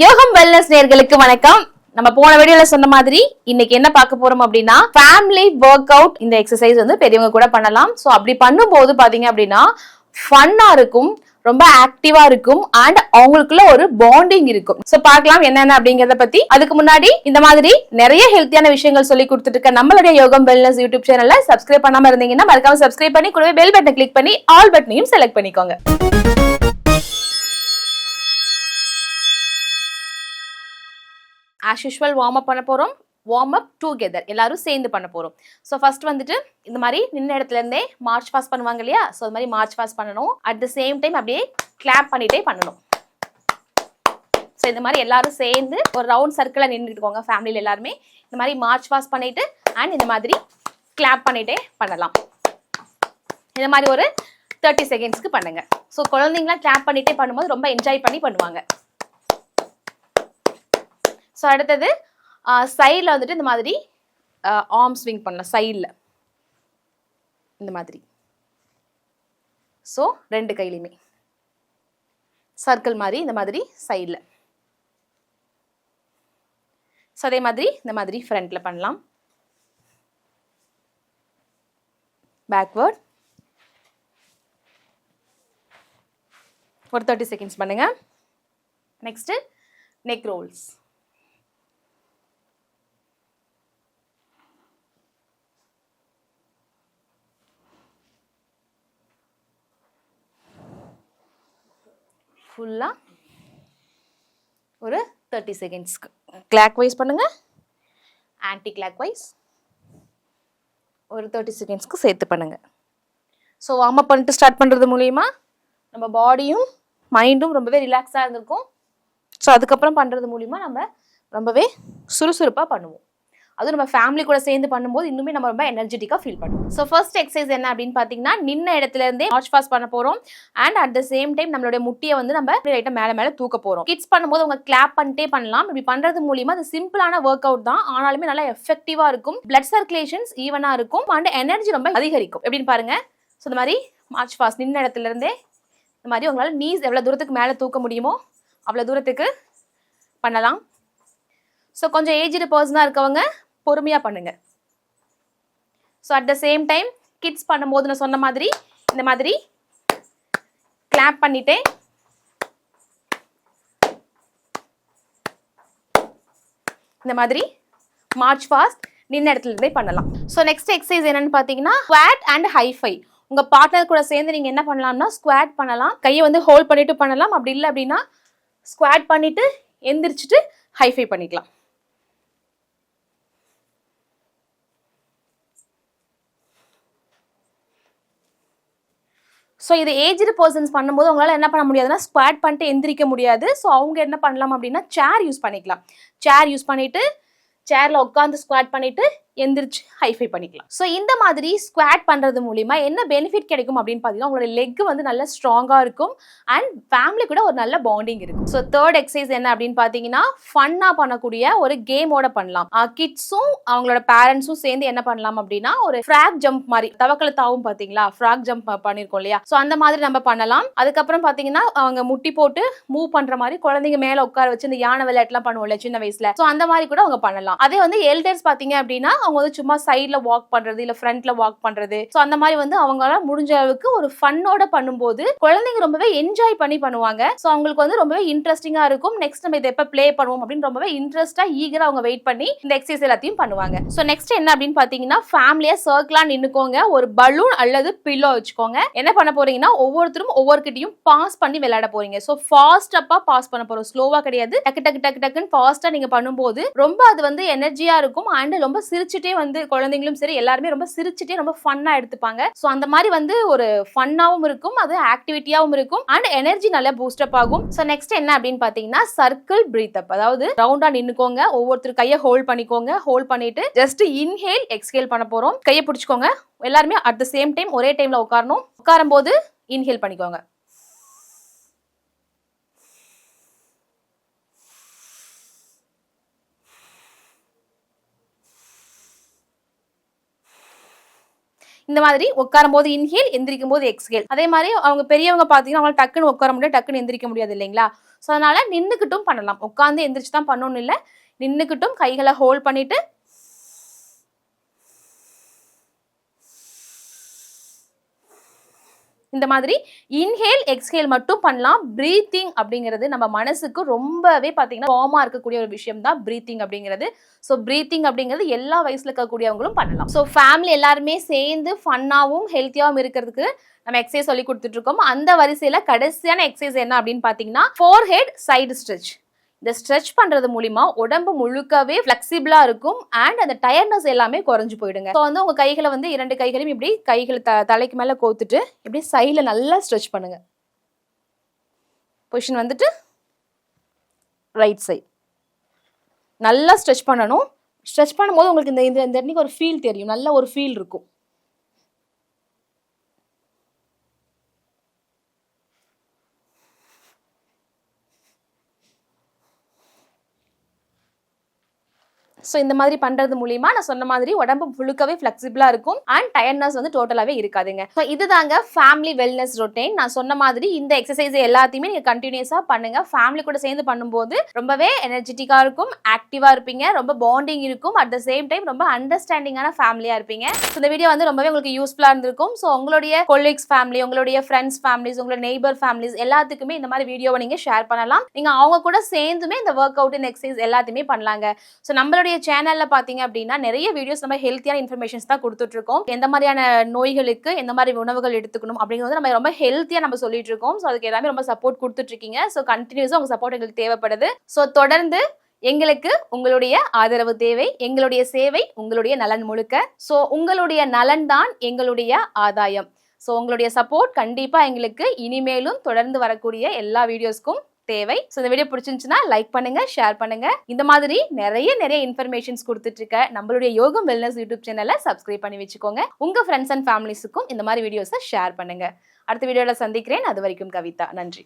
யோகம் வெல்னஸ் நேர்களுக்கு வணக்கம். நம்ம போன வீடியோல சொன்ன மாதிரி இன்னைக்கு என்ன பார்க்க போறோம் அப்படின்னா ஃபேமிலி ஒர்க் அவுட் இந்த எக்ஸசைஸ் வந்து பெரியவங்க கூட பண்ணலாம். ஸோ அப்படி பண்ணும்போது பாத்தீங்க அப்படின்னா ஃபன்னா இருக்கும் ரொம்ப ஆக்டிவா இருக்கும் அண்ட் அவங்களுக்குள்ள ஒரு பாண்டிங் இருக்கும். சோ பார்க்கலாம் என்னென்ன அப்படிங்கறத பத்தி. அதுக்கு முன்னாடி இந்த மாதிரி நிறைய ஹெல்த்தியான விஷயங்கள் சொல்லி கொடுத்துட்டு இருக்க நம்மளுடைய யோகம் வெல்னஸ் யூடியூப் சேனல்ல சப்ஸ்கிரைப் பண்ணாம இருந்தீங்கன்னா மறக்காம சப்ஸ்கிரைப் பண்ணி கூடவே பெல் பட்டனை கிளிக் பண்ணி ஆல் பட்டனையும் செலக்ட் பண்ணிக்கோங்க. ஆஸ் யூஷுவல் வார்ம் அப் பண்ண போகிறோம் வார்ம் அப் டூகெதர் எல்லாரும் சேர்ந்து பண்ண போகிறோம் ஸோ ஃபர்ஸ்ட் வந்துட்டு இந்த மாதிரி நின்ன இடத்துல இருந்தே மார்ச் பாஸ் பண்ணுவாங்க இல்லையா? ஸோ அது மாதிரி மார்ச் பாஸ் பண்ணணும். அட் த சேம் டைம் அப்படியே கிளாப் பண்ணிட்டே பண்ணணும். ஸோ இந்த மாதிரி எல்லாரும் சேர்ந்து ஒரு ரவுண்ட் சர்க்கிளில் நின்றுட்டுக்கோங்க ஃபேமிலியில் எல்லாருமே. இந்த மாதிரி மார்ச் பாஸ் பண்ணிட்டு அண்ட் இந்த மாதிரி கிளாப் பண்ணிகிட்டே பண்ணலாம். இந்த மாதிரி ஒரு தேர்ட்டி செகண்ட்ஸ்க்கு பண்ணுங்கள் ஸோ குழந்தைங்களாம் கிளாப் பண்ணிகிட்டே பண்ணும்போது ரொம்ப என்ஜாய் பண்ணி பண்ணுவாங்க. ஸோ அடுத்தது சைடில் வந்துட்டு இந்த மாதிரி ஆர்ம் ஸ்விங் பண்ணலாம். சைடில் இந்த மாதிரி. ஸோ ரெண்டு கையிலையுமே சர்க்கிள் மாதிரி இந்த மாதிரி சைடில் ஸோ அதே மாதிரி இந்த மாதிரி ஃப்ரண்ட்டில் பண்ணலாம். பேக்வேர்ட் ஒரு தேர்ட்டி செகண்ட்ஸ் பண்ணுங்கள் நெக்ஸ்ட்டு நெக் ரோல்ஸ் ஃபுல்லாக ஒரு தேர்ட்டி செகண்ட்ஸ்க்கு கிளாக் வைஸ் பண்ணுங்க. ஆன்டி கிளாக் வைஸ் ஒரு தேர்ட்டி செகண்ட்ஸ்க்கு சேர்த்து பண்ணுங்க. ஸோ வார்ம் அப் பண்ணிட்டு ஸ்டார்ட் பண்ணுறது மூலிமா நம்ம பாடியும் மைண்டும் ரொம்பவே ரிலாக்ஸாக இருந்திருக்கும். ஸோ அதுக்கப்புறம் பண்ணுறது மூலிமா நம்ம ரொம்பவே சுறுசுறுப்பாக பண்ணுவோம். அதுவும் நம்ம ஃபேமிலி கூட சேர்ந்து பண்ணும்போது இன்னுமே நம்ம ரொம்ப எனர்ஜெட்டிக்காக ஃபீல் பண்ணுவோம். ஸோ ஃபர்ஸ்ட் எக்ஸசைஸ் என்ன அப்படின்னு பார்த்தீங்கன்னா நின்ன இடத்துல இருந்தே மார்ச் பாஸ் பண்ண போகிறோம் and at the same time நம்மளுடைய முட்டியை வந்து நம்ம லைட்டாக மேலே மேலே தூக்க போகிறோம் கிட்ஸ் பண்ணும்போது அவங்க கிளாப் பண்ணிட்டே பண்ணலாம். இப்படி பண்ணுறது மூலியமாக அது சிம்பிளான ஒர்க் அவுட் தான். ஆனாலுமே நல்லா எஃபெக்டிவாக இருக்கும். பிளட் சர்க்குலேஷன்ஸ் ஈவனாக இருக்கும். அண்ட் எனர்ஜி ரொம்ப அதிகரிக்கும். எப்படின்னு பாருங்க. ஸோ இந்த மாதிரி மார்ச் பாஸ் நின்ன இடத்துல இருந்தே இந்த மாதிரி உங்களால் நீஸ் எவ்வளோ தூரத்துக்கு மேலே தூக்க முடியுமோ அவ்வளோ தூரத்துக்கு பண்ணலாம். ஸோ கொஞ்சம் ஏஜ்டு பர்சனாக இருக்கவங்க பொறுமையாக பண்ணுங்க. So at the same time kids பண்ணும்போது நான் சொன்ன மாதிரி இந்த மாதிரி கிளாப் பண்ணிவிட்டு இந்த மாதிரி மார்ச் ஃபாஸ்ட் நின்ன இடத்துல இருந்தே பண்ணலாம். ஸோ நெக்ஸ்ட் எக்ஸசைஸ் என்னன்னு பார்த்தீங்கன்னா ஸ்குவாட் அண்ட் ஹைஃபை உங்கள் பார்ட்னர் கூட சேர்ந்து நீங்கள் என்ன பண்ணலாம்னா ஸ்குவாட் பண்ணலாம். கையை வந்து ஹோல்ட் பண்ணிட்டு பண்ணலாம். அப்படி இல்லை அப்படின்னா ஸ்குவாட் பண்ணிட்டு எந்திரிச்சிட்டு ஹைஃபை பண்ணிக்கலாம். ஸோ இது ஏஜ்டு பர்சன்ஸ் பண்ணும்போது உங்களால் என்ன பண்ண முடியாதுன்னா ஸ்குவாட் பண்ணிட்டு எந்திரிக்க முடியாது. ஸோ அவங்க என்ன பண்ணலாம் அப்படின்னா சேர் யூஸ் பண்ணிக்கலாம். சேர் யூஸ் பண்ணிவிட்டு சேரில் உட்காந்து ஸ்குவாட் பண்ணிவிட்டு எந்திரிச்சு ஹைஃபை பண்ணிக்கலாம். ஸோ இந்த மாதிரி ஸ்குவாட் பண்ணுறது மூலிமா என்ன பெனிஃபிட் கிடைக்கும் அப்படின்னு பார்த்தீங்கன்னா உங்களோட லெக் வந்து நல்ல ஸ்ட்ராங்காக இருக்கும் அண்ட் ஃபேமிலி கூட ஒரு நல்ல பாண்டிங் இருக்கும். ஸோ தேர்ட் எக்ஸசைஸ் என்ன அப்படின்னு பார்த்தீங்கன்னா ஃபன்னாக பண்ணக்கூடிய ஒரு கேமோட பண்ணலாம். கிட்ஸும் அவங்களோட பேரண்ட்ஸும் சேர்ந்து என்ன பண்ணலாம் அப்படின்னா ஒரு ஃப்ராக் ஜம்ப் மாதிரி தவக்கல தாவும் பார்த்தீங்களா? ஃப்ராக் ஜம்ப் பண்ணியிருக்கோம் இல்லையா? ஸோ அந்த மாதிரி நம்ம பண்ணலாம். அதுக்கப்புறம் பார்த்தீங்கன்னா அவங்க முட்டி போட்டு மூவ் பண்ணுற மாதிரி குழந்தைங்க மேலே உட்கார வச்சு இந்த யானை விளையாட்டுலாம் பண்ணுவோம்ல சின்ன வயசில். ஸோ அந்த மாதிரி கூட அவங்க பண்ணலாம். அதே வந்து எல்டர்ஸ் பார்த்தீங்க அப்படின்னா அவங்க வந்து சும்மா சைட்ல வாக் பண்றது இல்ல ஃப்ரண்ட்ல வாக் பண்றது. ஸோ அந்த மாதிரி வந்து அவங்களால முடிஞ்ச அளவுக்கு ஒரு ஃபன்னோட பண்ணும்போது குழந்தைங்க ரொம்பவே என்ஜாய் பண்ணி பண்ணுவாங்க. ஸோ அவங்களுக்கு வந்து ரொம்பவே இன்ட்ரெஸ்டிங்கா இருக்கும். நெக்ஸ்ட் நம்ம இதை எப்போ ப்ளே பண்ணுவோம் அப்படின்னு ரொம்பவே இன்ட்ரெஸ்டா ஈகரா அவங்க வெயிட் பண்ணி இந்த எக்ஸசைஸ் எல்லாத்தையும் பண்ணுவாங்க. ஸோ நெக்ஸ்ட் என்ன அப்படின்னு பாத்தீங்கன்னா ஃபேமிலியா சர்க்கிளா நின்னுக்கோங்க. ஒரு பலூன் அல்லது பில்லோ வச்சுக்கோங்க. என்ன பண்ண போறீங்கன்னா ஒவ்வொருத்தரும் ஒவ்வொருக்கிட்டையும் பாஸ் பண்ணி விளையாட போறீங்க. ஸோ ஃபாஸ்ட் அப்பா பாஸ் பண்ண போறோம். ஸ்லோவா கிடையாது. டக்கு டக்கு டக்கு டக்குன்னு ஃபாஸ்டா நீங்க பண்ணும்போது ரொம்ப அது வந்து எனர்ஜியா இருக்கும். அண்ட் ரொம்ப சிரிச்சு சிரிச்சுட்டே வந்து குழந்தைங்களும் சரி எல்லாருமே ரொம்ப சிரிச்சுட்டே ரொம்ப ஃபன்னா எடுத்துப்பாங்க. ஸோ அந்த மாதிரி வந்து ஒரு ஃபன்னாகவும் இருக்கும் அது ஆக்டிவிட்டியாகவும் இருக்கும் அண்ட் எனர்ஜி நல்லா பூஸ்டப் ஆகும். ஸோ நெக்ஸ்ட் என்ன அப்படின்னு பார்த்தீங்கன்னா சர்க்கிள் பிரீத் அப் அதாவது ரவுண்டா நின்னுக்கோங்க ஒவ்வொருத்தர் கையை ஹோல்ட் பண்ணிக்கோங்க ஹோல்ட் பண்ணிட்டு ஜஸ்ட் இன்ஹேல் எக்ஸ்ஹேல் பண்ண போறோம். கையை பிடிச்சிக்கோங்க எல்லாருமே அட் த சேம் டைம் ஒரே டைம்ல உட்காரணும். உட்காரும் போது இன்ஹேல் பண்ணிக்கோங்க. இந்த மாதிரி உட்காரும் போது இன்ஹேல் எந்திரிக்கும் போது எக்ஸ்ஹேல் அதே மாதிரி அவங்க பெரியவங்க பார்த்தீங்கன்னா அவங்க டக்குன்னு உட்கார முடியாது டக்குன்னு எந்திரிக்க முடியாது இல்லைங்களா? ஸோ அதனால நின்றுக்கிட்டும் பண்ணலாம். உட்காந்து எந்திரிச்சு தான் பண்ணணும் இல்லை. நின்றுக்கிட்டும் கைகளை ஹோல்ட் பண்ணிட்டு இந்த மாதிரி இன்ஹேல் எக்ஸ்ஹேல் மட்டும் பண்ணலாம். ப்ரீத்திங் அப்படிங்கிறது நம்ம மனசுக்கு ரொம்பவே பார்த்தீங்கன்னா ஃபார்மாக இருக்கக்கூடிய ஒரு விஷயம் தான் ப்ரீத்திங் அப்படிங்கிறது. ஸோ ப்ரீத்திங் அப்படிங்கிறது எல்லா வயசில் இருக்கக்கூடியவங்களும் பண்ணலாம். ஸோ ஃபேமிலி எல்லாருமே சேர்ந்து ஃபன்னாகவும் ஹெல்த்தியாகவும் இருக்கிறதுக்கு நம்ம எக்ஸசைஸ் சொல்லி கொடுத்துட்டு இருக்கோம். அந்த வரிசையில் கடைசியான எக்ஸசைஸ் என்ன அப்படின்னு பார்த்தீங்கன்னா ஃபோர் ஹெட் சைடு ஸ்ட்ரெச் இந்த ஸ்ட்ரெச் பண்றது மூலிமா உடம்பு முழுக்கவே ஃபிளெக்சிபிளா இருக்கும் அண்ட் அந்த டயர்னஸ் எல்லாமே குறைஞ்சு போயிடுங்க. ஸோ வந்து உங்க கைகளை வந்து இரண்டு கைகளையும் இப்படி கைகளை த தலைக்கு மேலே கோத்துட்டு இப்படி சைடில் நல்லா ஸ்ட்ரெச் பண்ணுங்க. பொசிஷன் வந்துட்டு ரைட் சைட் நல்லா ஸ்ட்ரெச் பண்ணணும். ஸ்ட்ரெச் பண்ணும்போது உங்களுக்கு இந்த இந்த இந்த ஒரு ஃபீல் தெரியும். நல்ல ஒரு ஃபீல் இருக்கும். ஸோ இந்த மாதிரி பண்ணுறது மூலிமா நான் சொன்ன மாதிரி உடம்பு முழுக்கவே ஃப்ளெக்சிபிளாக இருக்கும் அண்ட் டயர்னஸ் வந்து டோட்டலாகவே இருக்காதுங்க. ஸோ இதுதாங்க ஃபேமிலி வெல்னஸ் ரொட்டீன் நான் சொன்ன மாதிரி இந்த எக்ஸசைஸ் எல்லாத்தையுமே நீங்கள் கண்டினியூஸாக பண்ணுங்க. ஃபேமிலி கூட சேர்ந்து பண்ணும்போது ரொம்பவே எனர்ஜெட்டிக்காக இருக்கும் ஆக்டிவாக இருப்பீங்க ரொம்ப பாண்டிங் இருக்கும். அட் த சேம் டைம் ரொம்ப அண்டர்ஸ்டாண்டிங்கான ஃபேமிலியாக இருப்பீங்க. ஸோ இந்த வீடியோ வந்து ரொம்பவே உங்களுக்கு யூஸ்ஃபுல்லாக இருந்திருக்கும். ஸோ உங்களுடைய கொலீக்ஸ் ஃபேமிலி உங்களுடைய ஃப்ரெண்ட்ஸ் ஃபேமிலிஸ் உங்களோட நெய்பர் ஃபேமிலிஸ் எல்லாத்துக்குமே இந்த மாதிரி வீடியோவை நீங்கள் ஷேர் பண்ணலாம். நீங்கள் அவங்க கூட சேர்ந்துமே இந்த ஒர்க் அவுட் இந்த எக்ஸசைஸ் எல்லாத்தையுமே பண்ணலாங்க. ஸோ நம்மளுடைய சேனல்ல பாத்தீங்க அப்படின்னா நிறைய வீடியோஸ் நம்ம ஹெல்த்தியான இன்ஃபர்மேஷன்ஸ் தான் கொடுத்துட்டு இருக்கோம் எந்த மாதிரியான நோய்களுக்கு எந்த மாதிரி உணவுகள் எடுத்துக்கணும் அப்படிங்கிறது நம்ம ரொம்ப ஹெல்த்தியா நம்ம சொல்லிட்டு இருக்கோம் ஸோ அதுக்கு எல்லாமே ரொம்ப சப்போர்ட் கொடுத்துட்டு இருக்கீங்க ஸோ கண்டினியூஸா உங்க சப்போர்ட் எங்களுக்கு தேவைப்படுது. ஸோ தொடர்ந்து எங்களுக்கு உங்களுடைய ஆதரவு தேவை எங்களுடைய சேவை உங்களுடைய நலன் முழுக்க. ஸோ உங்களுடைய நலன் தான் எங்களுடைய ஆதாயம். ஸோ உங்களுடைய சப்போர்ட் கண்டிப்பாக எங்களுக்கு இனிமேலும் தொடர்ந்து வரக்கூடிய எல்லா வீடியோஸ்க்கும் தேவை. ஸோ இந்த வீடியோ பிடிச்சிருந்துச்சுன்னா லைக் பண்ணுங்க ஷேர் பண்ணுங்க. இந்த மாதிரி நிறைய நிறைய இன்ஃபர்மேஷன்ஸ் கொடுத்துட்டு இருக்க நம்மளுடைய யோகம் வெல்னஸ் யூடியூப் சேனலை சப்ஸ்கிரைப் பண்ணி வச்சுக்கோங்க. உங்க ஃப்ரெண்ட்ஸ் அண்ட் ஃபேமிலிஸுக்கும் இந்த மாதிரி வீடியோஸை ஷேர் பண்ணுங்க. அடுத்த வீடியோல சந்திக்கிறேன். அது வரைக்கும் கவிதா. நன்றி.